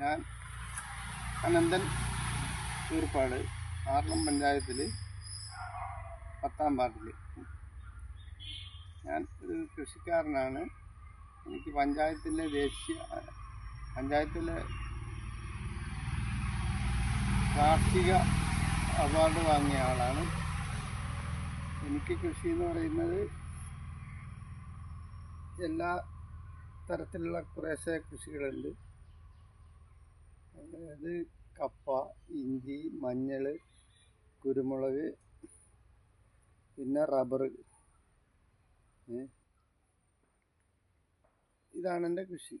ഞാൻ അനന്തൻ തീർപ്പാട് ആറളം പഞ്ചായത്തിൽ പത്താം വാർഡിൽ ഞാൻ ഒരു കൃഷിക്കാരനാണ്. എനിക്ക് പഞ്ചായത്തിലെ ദേശീയ പഞ്ചായത്തിലെ കാർഷിക അവാർഡ് വാങ്ങിയ ആളാണ്. എനിക്ക് കൃഷി എന്ന് പറയുന്നത് എല്ലാ തരത്തിലുള്ള കുറേശ്ശെ കൃഷികളുണ്ട്. അതായത് കപ്പ ഇഞ്ചി മഞ്ഞൾ കുരുമുളക് പിന്നെ റബ്ബർ. ഇതാണ് എന്റെ കൃഷി.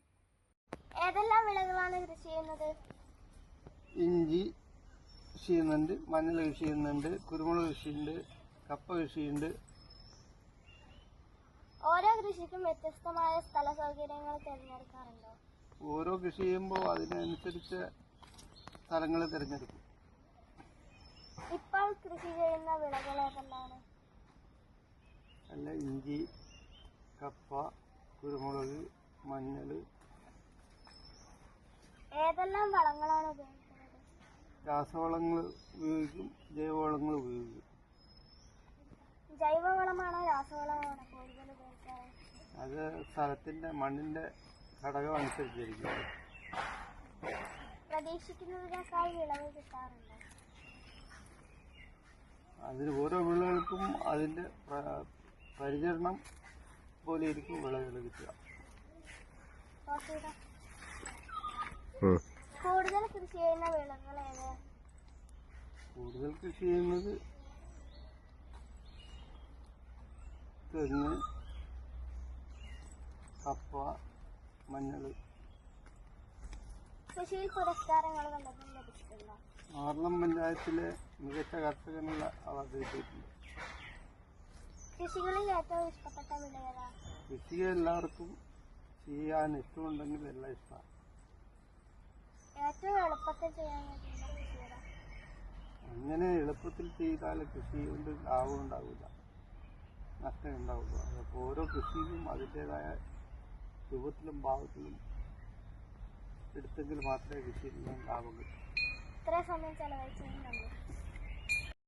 ഏതെല്ലാം വിളകളാണ് കൃഷി ചെയ്യുന്നത്? ഇഞ്ചി കൃഷി ചെയ്യുന്നുണ്ട് മഞ്ഞൾ കൃഷി ചെയ്യുന്നുണ്ട് കുരുമുളക് കൃഷിയുണ്ട് കപ്പ കൃഷിയുണ്ട് ഓരോ കൃഷിക്കും വ്യത്യസ്തമായ സ്ഥല സൗകര്യങ്ങൾ തിരഞ്ഞെടുക്കാറുണ്ടോ? ഓരോ കൃഷി ചെയ്യുമ്പോൾ അതിനനുസരിച്ച് സ്ഥലങ്ങൾ തിരഞ്ഞെടുക്കും. ഇപ്പോൾ കൃഷി ചെയ്യുന്ന വിളകൾ ഏതെല്ലാണ് അല്ല ഇഞ്ചി കപ്പ കുരുമുളക് മഞ്ഞൾ. ഏതെല്ലാം വളങ്ങളാണ് ഉപയോഗിക്കുന്നത്? രാസവളങ്ങൾ ഉപയോഗിക്കും ജൈവവളങ്ങൾ ഉപയോഗിക്കും. ജൈവവളമാണോ രാസവളമാണോ കൂടുതൽ ഉപയോഗിക്കാറ്? അത് സ്ഥലത്തിന്റെ മണ്ണിന്റെ ഘടകം അനുസരിച്ചിരിക്കും അതിന് ഓരോ വിളകൾക്കും അതിന്റെ പരിചരണം പോലെ ഇരിക്കും വിളകൾ കിട്ടുക. കൂടുതൽ കൃഷി ചെയ്യുന്ന വിളകൾ കൂടുതൽ കൃഷി ചെയ്യുന്നത് തെങ്ങ് കപ്പ മഞ്ഞൾ. ആറളം പഞ്ചായത്തിലെ മികച്ച കർഷകനുള്ള അവാർഡ് കിട്ടിയിട്ടുണ്ട്. കൃഷികളിൽ ഏറ്റവും ഇഷ്ടപ്പെട്ട വിള കൃഷി എല്ലാവർക്കും ചെയ്യാൻ ഇഷ്ടമുണ്ടെങ്കിൽ എല്ലാം ഇഷ്ടമാണ്. ഏറ്റവും എളുപ്പത്തിൽ ചെയ്യാൻ അങ്ങനെ എളുപ്പത്തിൽ ചെയ്താൽ കൃഷി കൊണ്ട് ലാഭം ഉണ്ടാവില്ല. നഷ്ടം ഉണ്ടാവില്ല അപ്പോൾ ഓരോ കൃഷിക്കും അതിന്റെതായ രൂപത്തിലും ഭാവത്തിലും എടുത്തെങ്കിൽ മാത്രമേ കൃഷിയിൽ നിന്ന് ലാഭം കിട്ടൂ ഇത്രയും സമയം ചെലവഴിച്ചതിന് നന്ദി